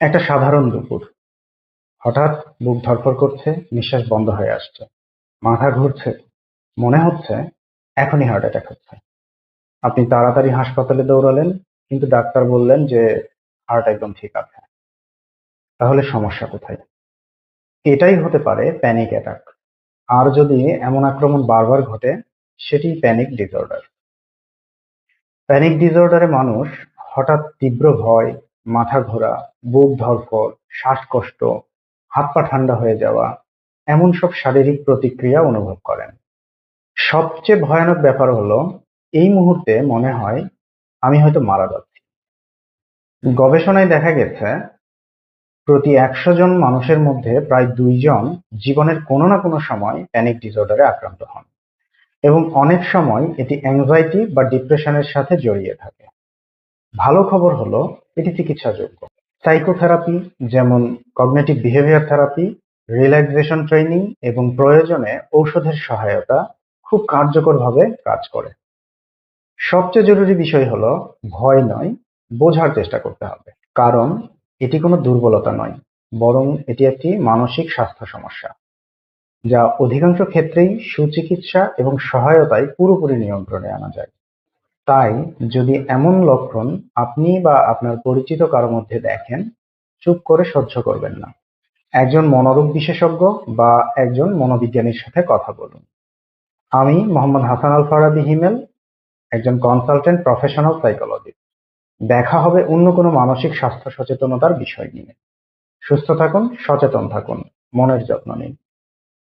একটা সাধারণ দুপুর। হঠাৎ বুক ধরফর করছে, নিঃশ্বাস বন্ধ হয়ে আসছে। মাথা ঘুরছে। মনে হচ্ছে এখনই হার্ট অ্যাটাক হচ্ছে। আপনি তাড়াতাড়ি হাসপাতালে দৌড়ালেন, কিন্তু ডাক্তার বললেন যে হার্ট একদম ঠিক আছে। তাহলে সমস্যা কোথায়? এটাই হতে পারে প্যানিক অ্যাটাক আর যদি এমন আক্রমণ বারবার ঘটে, সেটি প্যানিক ডিসঅর্ডার প্যানিক ডিসঅর্ডারে মানুষ হঠাৎ তীব্র ভয় মাথা ঘোরা, বুক ধড়ফড় শ্বাসকষ্ট, হাত পা ঠান্ডা হয়ে যাওয়া, এমন সব শারীরিক প্রতিক্রিয়া অনুভব করেন। সবচেয়ে ভয়ানক ব্যাপার হলো, এই মুহূর্তে মনে হয় আমি হয়তো মারা যাচ্ছি। গবেষণায় দেখা গেছে, প্রতি একশো জন মানুষের মধ্যে প্রায় দুইজন জীবনের কোনো না কোনো সময় প্যানিক ডিসঅর্ডারে আক্রান্ত হন এবং অনেক সময় এটি অ্যাংজাইটি বা ডিপ্রেশনের সাথে জড়িয়ে থাকে। ভালো খবর হলো, এটি চিকিৎসাযোগ্য। সাইকোথেরাপি, যেমন cognitive behaviour therapy, relaxation training এবং প্রয়োজনে ঔষধের সহায়তা খুব কার্যকরভাবে কাজ করে। সবচেয়ে জরুরি বিষয় হলো, ভয় নয়, বোঝার চেষ্টা করতে হবে। কারণ, এটি কোনো দুর্বলতা নয়, বরং এটি একটি মানসিক স্বাস্থ্য সমস্যা, যা অধিকাংশ ক্ষেত্রেই সুচিকিৎসা এবং সহায়তায় পুরোপুরি নিয়ন্ত্রণে আনা যায়। তাই যদি এমন লক্ষণ আপনি বা আপনার পরিচিত কারও মধ্যে দেখেন, চুপ করে সহ্য করবেন না। একজন মনোরোগ বিশেষজ্ঞ বা একজন মনোবিজ্ঞানীর সাথে কথা বলুন। আমি মোহাম্মদ হাসান আল ফারাবি হিমেল, একজন কনসালটেন্ট প্রফেশনাল সাইকোলজিস্ট দেখা হবে অন্য কোনো মানসিক স্বাস্থ্য সচেতনতার বিষয় নিয়ে। সুস্থ থাকুন, সচেতন থাকুন, মনের যত্ন নিন।